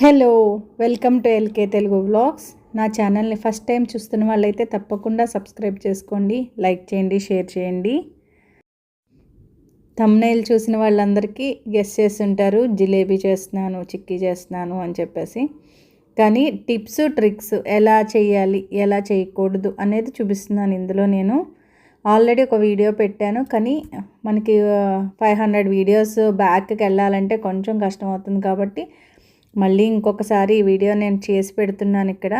Hello welcome to LK Telugu vlogs. నా ఛానల్ని first time చూస్తున్న వాళ్ళైతే తప్పకుండా సబ్స్క్రైబ్ చేసుకోండి లైక్ చేయండి షేర్ చేయండి. తమ్నైల్ చూసిన వాళ్ళందరికీ గెస్ చేసి ఉంటారు జిలేబీ చేస్తున్నాను చిక్కీ చేస్తున్నాను అని చెప్పేసి. కానీ టిప్స్ ట్రిక్స్ ఎలా చేయాలి ఎలా చేయకూడదు అనేది చూపిస్తున్నాను ఇందులో నేను. ఆల్రెడీ ఒక వీడియో పెట్టాను కానీ మనకి ఫైవ్ హండ్రెడ్ వీడియోస్ బ్యాక్కి వెళ్ళాలంటే కొంచెం కష్టం అవుతుంది కాబట్టి మళ్ళీ ఇంకొకసారి ఈ వీడియో నేను చేసి పెడుతున్నాను ఇక్కడ.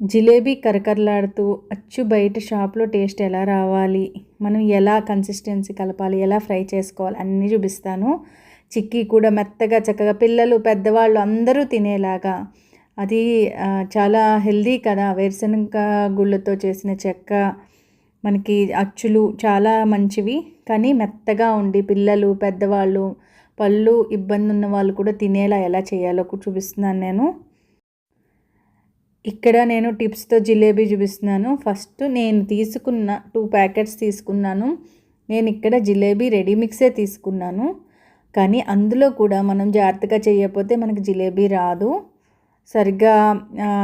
జిలేబీ కరకరలాడుతూ అచ్చు బయట షాప్లో టేస్ట్ ఎలా రావాలి మనం ఎలా కన్సిస్టెన్సీ కలపాలి ఎలా ఫ్రై చేసుకోవాలి అన్నీ చూపిస్తాను. చిక్కీ కూడా మెత్తగా చక్కగా పిల్లలు పెద్దవాళ్ళు అందరూ తినేలాగా. అది చాలా హెల్దీ కదా. వేరుశనగ గుళ్ళతో చేసిన చెక్క మనకి అచ్చులు చాలా మంచివి కానీ మెత్తగా ఉండి పిల్లలు పెద్దవాళ్ళు పళ్ళు ఇబ్బంది ఉన్న వాళ్ళు కూడా తినేలా ఎలా చేయాలో చూపిస్తున్నాను నేను. ఇక్కడ నేను టిప్స్తో జిలేబీ చూపిస్తున్నాను. ఫస్ట్ నేను తీసుకున్న టూ ప్యాకెట్స్ తీసుకున్నాను. నేను ఇక్కడ జిలేబీ రెడీ మిక్సే తీసుకున్నాను. కానీ అందులో కూడా మనం జాగ్రత్తగా చేయకపోతే మనకి జిలేబీ రాదు. సరిగ్గా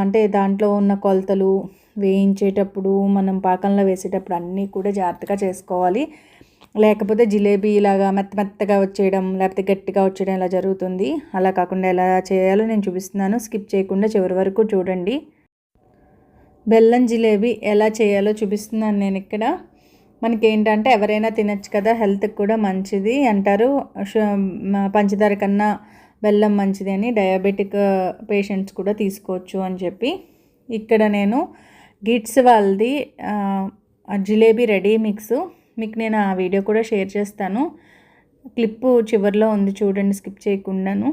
అంటే దాంట్లో ఉన్న కొలతలు వేయించేటప్పుడు మనం పాకంలో వేసేటప్పుడు అన్నీ కూడా జాగ్రత్తగా చేసుకోవాలి. లేకపోతే జిలేబీ ఇలాగా మెత్త మెత్తగా వచ్చేయడం లేకపోతే గట్టిగా వచ్చేయడం ఇలా జరుగుతుంది. అలా కాకుండా ఎలా చేయాలో నేను చూపిస్తున్నాను. స్కిప్ చేయకుండా చివరి వరకు చూడండి. బెల్లం జిలేబీ ఎలా చేయాలో చూపిస్తున్నాను నేను ఇక్కడ. మనకి ఏంటంటే ఎవరైనా తినచ్చు కదా హెల్త్కి కూడా మంచిది అంటారు. పంచదార కన్నా బెల్లం మంచిది అని డయాబెటిక్ పేషెంట్స్ కూడా తీసుకోవచ్చు అని చెప్పి. ఇక్కడ నేను గిట్స్ వాళ్ళది జిలేబీ రెడీ మిక్స్. మీకు నేను ఆ వీడియో కూడా షేర్ చేస్తాను. క్లిప్పు చివరిలో ఉంది చూడండి స్కిప్ చేయకుండాను.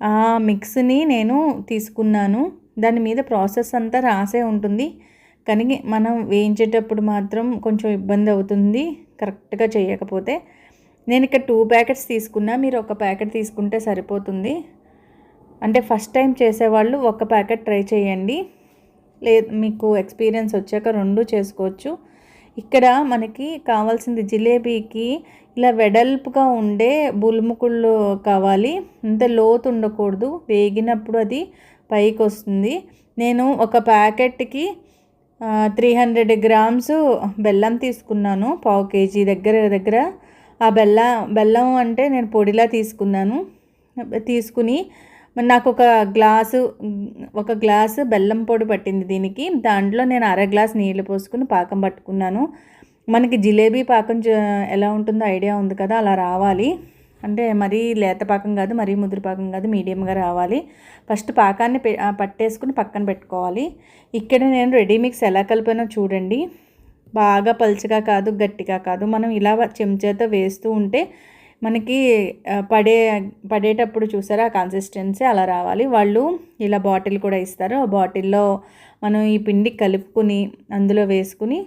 ఆ మిక్స్ని నేను తీసుకున్నాను. దాని మీద ప్రాసెస్ అంతా రాసే ఉంటుంది. కానీ మనం వేయించేటప్పుడు మాత్రం కొంచెం ఇబ్బంది అవుతుంది కరెక్ట్గా చేయకపోతే. నేను ఇక్కడ టూ ప్యాకెట్స్ తీసుకున్నా మీరు ఒక ప్యాకెట్ తీసుకుంటే సరిపోతుంది. అంటే ఫస్ట్ టైం చేసేవాళ్ళు ఒక ప్యాకెట్ ట్రై చేయండి. లేదు మీకు ఎక్స్పీరియన్స్ వచ్చాక రెండు చేసుకోవచ్చు. ఇక్కడ మనకి కావాల్సింది జిలేబీకి ఇలా వెడల్పుగా ఉండే బుల్ముకుళ్ళు కావాలి. అంత లోతు ఉండకూడదు. వేగినప్పుడు అది పైకి వస్తుంది నేను ఒక ప్యాకెట్కి త్రీ హండ్రెడ్ గ్రామ్స్ బెల్లం తీసుకున్నాను పావు కేజీ దగ్గర దగ్గర. ఆ బెల్లం బెల్లం అంటే నేను పొడిలా తీసుకున్నాను. తీసుకుని నాకు ఒక గ్లాసు ఒక గ్లాసు బెల్లం పొడి పట్టింది దీనికి. దాంట్లో నేను అర గ్లాస్ నీళ్ళు పోసుకుని పాకం పట్టుకున్నాను. మనకి జిలేబీ పాకం ఎలా ఉంటుందో ఐడియా ఉంది కదా అలా రావాలి. అంటే మరీ లేత పాకం కాదు మరీ ముదురు పాకం కాదు మీడియంగా రావాలి. ఫస్ట్ పాకాన్ని పట్టేసుకుని పక్కన పెట్టుకోవాలి. ఇక్కడ నేను రెడీ మిక్స్ ఎలా కలిపానో చూడండి. బాగా పలుచగా కాదు గట్టిగా కాదు. మనం ఇలా చెంచాతో వేస్తూ ఉంటే మనకి పడే పడేటప్పుడు చూసారా ఆ కన్సిస్టెన్సీ అలా రావాలి. వాళ్ళు ఇలా బాటిల్ కూడా ఇస్తారు. ఆ బాటిల్లో మనం ఈ పిండి కలుపుకుని అందులో వేసుకుని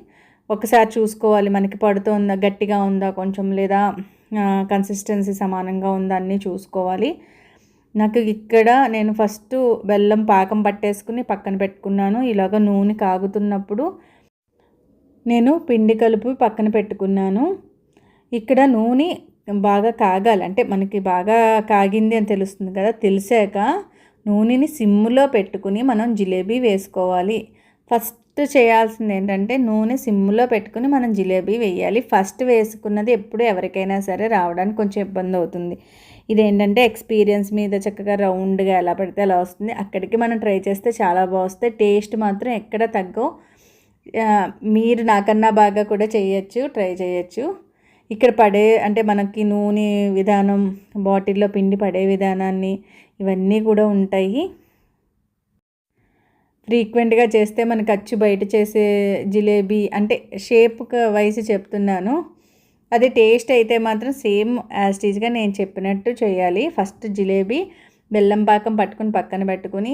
ఒకసారి చూసుకోవాలి. మనకి పడుతుందా గట్టిగా ఉందా కొంచెం లేదా కన్సిస్టెన్సీ సమానంగా ఉందా అన్నీ చూసుకోవాలి. నాకు ఇక్కడ నేను ఫస్ట్ బెల్లం పాకం పట్టేసుకుని పక్కన పెట్టుకున్నాను. ఇలాగ నూనె కాగుతున్నప్పుడు నేను పిండి కలుపు పక్కన పెట్టుకున్నాను. ఇక్కడ నూనె బాగా కాగాలి. అంటే మనకి బాగా కాగింది అని తెలుస్తుంది కదా తెలిసాక నూనెని సిమ్లో పెట్టుకుని మనం జిలేబీ వేసుకోవాలి. ఫస్ట్ చేయాల్సింది ఏంటంటే నూనె సిమ్లో పెట్టుకుని మనం జిలేబీ వేయాలి. ఫస్ట్ వేసుకున్నది ఎప్పుడు ఎవరికైనా సరే రావడానికి కొంచెం ఇబ్బంది అవుతుంది. ఇదేంటంటే ఎక్స్పీరియన్స్ మీద చక్కగా రౌండ్గా ఎలా పడితే అలా వస్తుంది. అక్కడికి మనం ట్రై చేస్తే చాలా బాగుస్తాయి. టేస్ట్ మాత్రం ఎక్కడ తగ్గవు. మీరు నాకన్నా బాగా కూడా చేయొచ్చు ట్రై చేయొచ్చు. ఇక్కడ పడే అంటే మనకి నూనె విధానం బాటిల్లో పిండి పడే విధానాన్ని ఇవన్నీ కూడా ఉంటాయి. ఫ్రీక్వెంట్గా చేస్తే మనకి అచ్చు బయట చేసే జిలేబీ అంటే షేప్ వైజ్ చెప్తున్నాను. అది టేస్ట్ అయితే మాత్రం సేమ్ యాస్టీజ్గా నేను చెప్పినట్టు చేయాలి. ఫస్ట్ జిలేబీ బెల్లం పాకం పట్టుకుని పక్కన పెట్టుకుని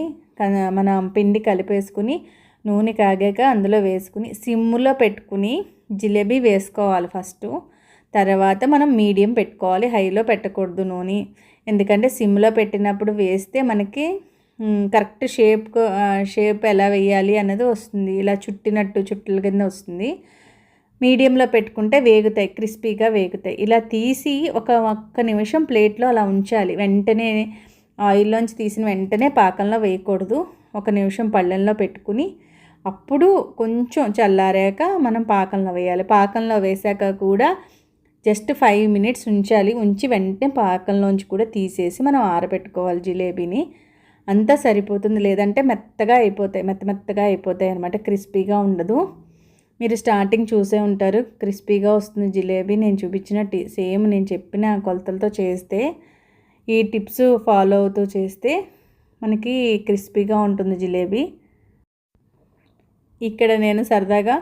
మన పిండి కలిపేసుకుని నూనె కాగాక అందులో వేసుకుని సిమ్లో పెట్టుకుని జిలేబీ వేసుకోవాలి ఫస్ట్ తర్వాత మనం మీడియం పెట్టుకోవాలి హైలో పెట్టకూడదు నూనె. ఎందుకంటే సిమ్లో పెట్టినప్పుడు వేస్తే మనకి కరెక్ట్ షేప్ షేప్ ఎలా వేయాలి అన్నది వస్తుంది. ఇలా చుట్టినట్టు చుట్టల కింద వస్తుంది. మీడియంలో పెట్టుకుంటే వేగుతాయి క్రిస్పీగా వేగుతాయి. ఇలా తీసి ఒక ఒక్క నిమిషం ప్లేట్లో అలా ఉంచాలి. వెంటనే ఆయిల్లోంచి తీసిన వెంటనే పాకంలో వేయకూడదు. ఒక నిమిషం పళ్ళెంలో పెట్టుకుని అప్పుడు కొంచెం చల్లారాక మనం పాకంలో వేయాలి. పాకంలో వేసాక కూడా జస్ట్ ఫైవ్ మినిట్స్ ఉంచాలి. ఉంచి వెంటనే పాకంలోంచి కూడా తీసేసి మనం ఆరబెట్టుకోవాలి జిలేబీని. అంతా సరిపోతుంది. లేదంటే మెత్తగా అయిపోతాయి. మెత్త మెత్తగా అయిపోతాయి అనమాట క్రిస్పీగా ఉండదు. మీరు స్టార్టింగ్ చూసే ఉంటారు. క్రిస్పీగా వస్తుంది జిలేబీ. నేను చూపించిన టీ సేమ్ నేను చెప్పిన కొలతలతో చేస్తే ఈ టిప్స్ ఫాలో అవుతూ చేస్తే మనకి క్రిస్పీగా ఉంటుంది జిలేబీ. ఇక్కడ నేను సరదాగా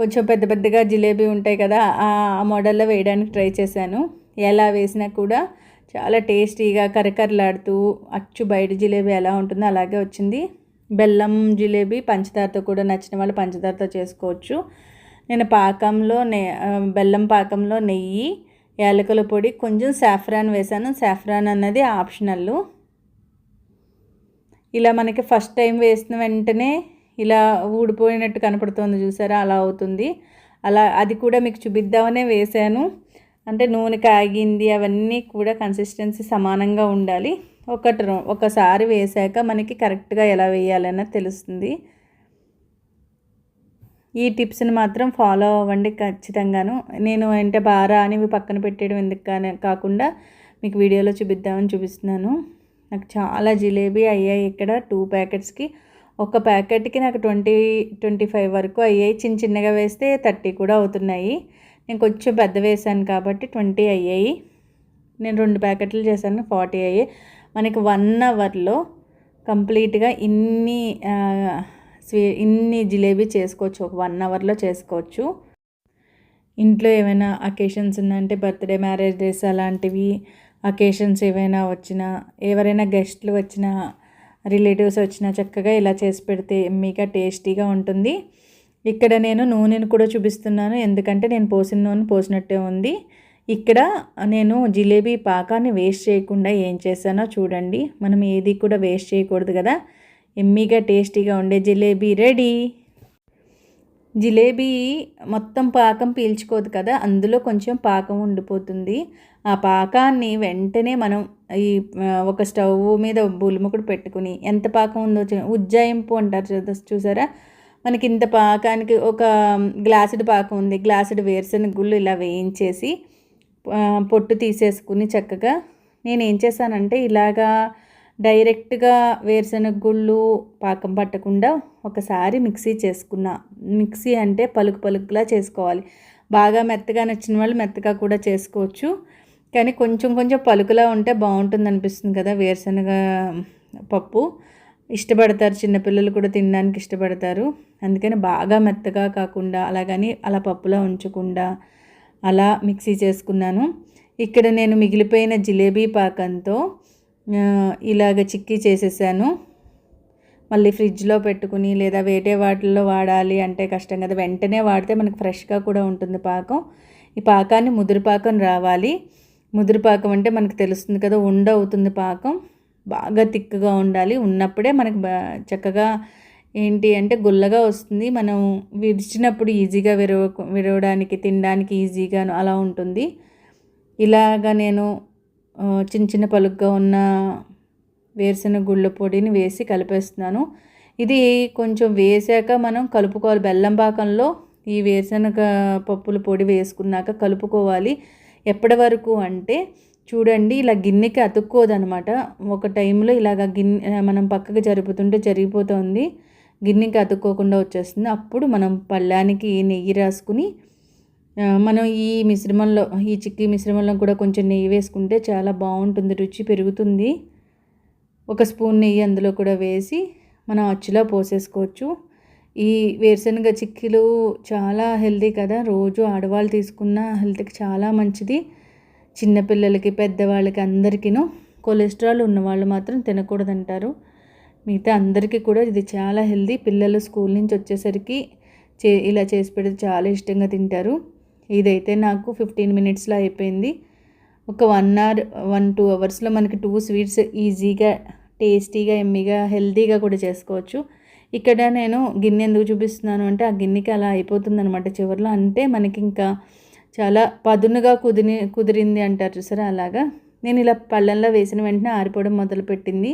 కొంచెం పెద్ద పెద్దగా జిలేబీ ఉంటాయి కదా ఆ మోడల్లో వేయడానికి ట్రై చేశాను. ఎలా వేసినా కూడా చాలా టేస్టీగా కరకరలాడుతూ అచ్చు బయట జిలేబీ ఎలా ఉంటుందో అలాగే వచ్చింది. బెల్లం జిలేబీ పంచదారతో కూడా నచ్చిన వాళ్ళు పంచదారతో చేసుకోవచ్చు. నేను పాకంలో నె బెల్లం పాకంలో నెయ్యి యాలకుల పొడి కొంచెం సాఫ్రాన్ వేసాను సాఫ్రాన్ అన్నది ఆప్షనల్ ఇలా మనకి ఫస్ట్ టైం వేసిన వెంటనే ఇలా ఊడిపోయినట్టు కనపడుతుంది చూసారా? అలా అవుతుంది. అలా అది కూడా మీకు చూపిద్దామనే వేసాను అంటే నూనె కాగింది అవన్నీ కూడా కన్సిస్టెన్సీ సమానంగా ఉండాలి. ఒకటి ఒకసారి వేసాక మనకి కరెక్ట్గా ఎలా వేయాలన్నది తెలుస్తుంది. ఈ టిప్స్ని మాత్రం ఫాలో అవ్వండి ఖచ్చితంగాను. నేను అంటే బారా అని పక్కన పెట్టేయడం ఎందుకు కాకుండా మీకు వీడియోలో చూపిద్దామని చూపిస్తున్నాను. నాకు చాలా జిలేబీ అయ్యాయి ఇక్కడ. టూ ప్యాకెట్స్కి ఒక ప్యాకెట్కి నాకు ట్వంటీ ట్వంటీ ఫైవ్ వరకు అయ్యాయి. చిన్న చిన్నగా వేస్తే థర్టీ కూడా అవుతున్నాయి. నేను కొంచెం పెద్ద వేసాను కాబట్టి ట్వంటీ అయ్యాయి. నేను రెండు ప్యాకెట్లు చేశాను ఫార్టీ అయ్యాయి. మనకి వన్ అవర్లో కంప్లీట్గా ఇన్ని స్వీ ఇన్ని జిలేబీ చేసుకోవచ్చు. ఒక వన్ అవర్లో చేసుకోవచ్చు. ఇంట్లో ఏమైనా అకేషన్స్ ఉందంటే బర్త్డే మ్యారేజ్ డేస్ అలాంటివి అకేషన్స్ ఏవైనా వచ్చినా ఎవరైనా గెస్ట్లు వచ్చినా రిలేటివ్స్ వచ్చినా చక్కగా ఇలా చేసి పెడితే ఎమ్మీగా టేస్టీగా ఉంటుంది. ఇక్కడ నేను నూనెను కూడా చూపిస్తున్నాను. ఎందుకంటే నేను పోసిన నూనె పోసినట్టే ఉంది. ఇక్కడ నేను జిలేబీ పాకాన్ని వేస్ట్ చేయకుండా ఏం చేశానో చూడండి. మనం ఏది కూడా వేస్ట్ చేయకూడదు కదా. ఎమ్మీగా టేస్టీగా ఉండే జిలేబీ రెడీ. జిలేబీ మొత్తం పాకం పీల్చుకోదు కదా అందులో కొంచెం పాకం ఉండిపోతుంది. ఆ పాకాన్ని వెంటనే మనం ఈ ఒక స్టవ్ మీద బులుముకుడు పెట్టుకుని ఎంత పాకం ఉందో ఉజ్జాయింపు అంటారు చూసారా? మనకి ఇంత పాకానికి ఒక గ్లాసుడు పాకం ఉంది గ్లాసుడు వేరుశనగ గుళ్ళు ఇలా వేయించేసి పొట్టు తీసేసుకుని చక్కగా నేను ఏం చేశానంటే ఇలాగా డైరెక్ట్గా వేరుశనగ గుళ్ళు పాకం పట్టకుండా ఒకసారి మిక్సీ చేసుకున్నా. మిక్సీ అంటే పలుకు పలుకులా చేసుకోవాలి. బాగా మెత్తగా నచ్చిన వాళ్ళు మెత్తగా కూడా చేసుకోవచ్చు. కానీ కొంచెం కొంచెం పలుకులా ఉంటే బాగుంటుంది అనిపిస్తుంది కదా వేరుశనగ పప్పు. ఇష్టపడతారు చిన్నపిల్లలు కూడా తినడానికి ఇష్టపడతారు. అందుకని బాగా మెత్తగా కాకుండా అలాగని అలా పప్పులా ఉంచకుండా అలా మిక్సీ చేసుకున్నాను. ఇక్కడ నేను మిగిలిపోయిన జిలేబీ పాకంతో ఇలాగ చిక్కీ చేసేసాను. మళ్ళీ ఫ్రిడ్జ్లో పెట్టుకుని లేదా వేరే వాటిల్లో వాడాలి అంటే కష్టం కదా. వెంటనే వాడితే మనకు ఫ్రెష్గా కూడా ఉంటుంది పాకం. ఈ పాకాన్ని ముదురు పాకం రావాలి. ముదురు పాకం అంటే మనకు తెలుస్తుంది కదా ఉండ అవుతుంది పాకం. బాగా తిక్కుగా ఉండాలి. ఉన్నప్పుడే మనకు చక్కగా ఏంటి అంటే గుల్లగా వస్తుంది. మనం విడిచినప్పుడు ఈజీగా విరవ విరవడానికి తినడానికి ఈజీగా అలా ఉంటుంది. ఇలాగా నేను చిన్న చిన్న పలుగ్గా ఉన్న వేరుశనగ గుళ్ళ పొడిని వేసి కలిపేస్తున్నాను. ఇది కొంచెం వేసాక మనం కలుపుకోవాలి. బెల్లం పాకంలో ఈ వేరుశనగ పప్పుల పొడి వేసుకున్నాక కలుపుకోవాలి. ఎప్పటి వరకు అంటే చూడండి ఇలా గిన్నెకి అతుక్కోదనమాట ఒక టైంలో ఇలాగ గిన్నె మనం పక్కకి జరుపుతుంటే జరిగిపోతుంది. గిన్నెకి అతుక్కోకుండా వచ్చేస్తుంది. అప్పుడు మనం పళ్ళానికి నెయ్యి రాసుకుని మనం ఈ మిశ్రమంలో ఈ చిక్కీ మిశ్రమంలో కూడా కొంచెం నెయ్యి వేసుకుంటే చాలా బాగుంటుంది రుచి పెరుగుతుంది. ఒక స్పూన్ నెయ్యి అందులో కూడా వేసి మనం అచ్చులో పోసేసుకోవచ్చు. ఈ వేరుశనగ చిక్కీలు చాలా హెల్తీ కదా రోజు ఆడవాళ్ళు తీసుకున్న హెల్త్కి చాలా మంచిది. చిన్నపిల్లలకి పెద్దవాళ్ళకి అందరికీను కొలెస్ట్రాల్ ఉన్నవాళ్ళు మాత్రం తినకూడదంటారు. మిగతా అందరికీ కూడా ఇది చాలా హెల్దీ పిల్లలు స్కూల్ నుంచి వచ్చేసరికి చే ఇలా చేసి పెడితే చాలా ఇష్టంగా తింటారు. ఇదైతే నాకు ఫిఫ్టీన్ మినిట్స్లో అయిపోయింది. ఒక వన్ అవర్ వన్ టూ అవర్స్లో మనకి టూ స్వీట్స్ ఈజీగా టేస్టీగా ఎమ్మిగా హెల్తీగా కూడా చేసుకోవచ్చు. ఇక్కడ నేను గిన్నె ఎందుకు చూపిస్తున్నాను అంటే ఆ గిన్నెకి అలా అయిపోతుంది అనమాట చివరిలో. అంటే మనకి ఇంకా చాలా పదునుగా కుదిరి కుదిరింది అంటారు చూసారా అలాగా. నేను ఇలా పళ్ళల్లో వేసిన వెంటనే ఆరిపోవడం మొదలుపెట్టింది.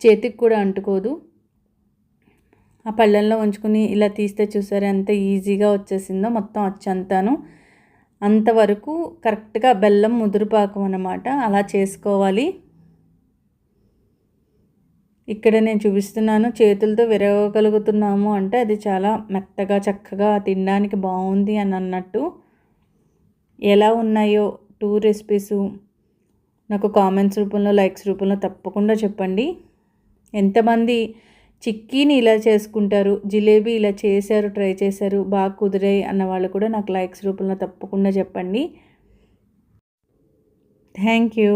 చేతికి కూడా అంటుకోదు. ఆ పళ్ళల్లో ఉంచుకుని ఇలా తీస్తే చూసారు ఎంత ఈజీగా వచ్చేసిందో మొత్తం వచ్చంతాను అంతవరకు కరెక్ట్గా బెల్లం ముదురుపాకం అన్నమాట. అలా చేసుకోవాలి. ఇక్కడ నేను చూపిస్తున్నాను చేతులతో విరవగలుగుతున్నాము అంటే అది చాలా మెత్తగా చక్కగా తినడానికి బాగుంది అని అన్నట్టు. ఎలా ఉన్నాయో టూ రెసిపీస్. నాకు కామెంట్స్ రూపంలో లైక్స్ రూపంలో తప్పకుండా చెప్పండి. ఎంతమంది చిక్కీని ఇలా చేసుకుంటారు జిలేబీ ఇలా చేశారు ట్రై చేశారు బాగా కుదిరాయి అన్న వాళ్ళు కూడా నాకు లైక్స్ రూపంలో తప్పకుండా చెప్పండి. Thank you.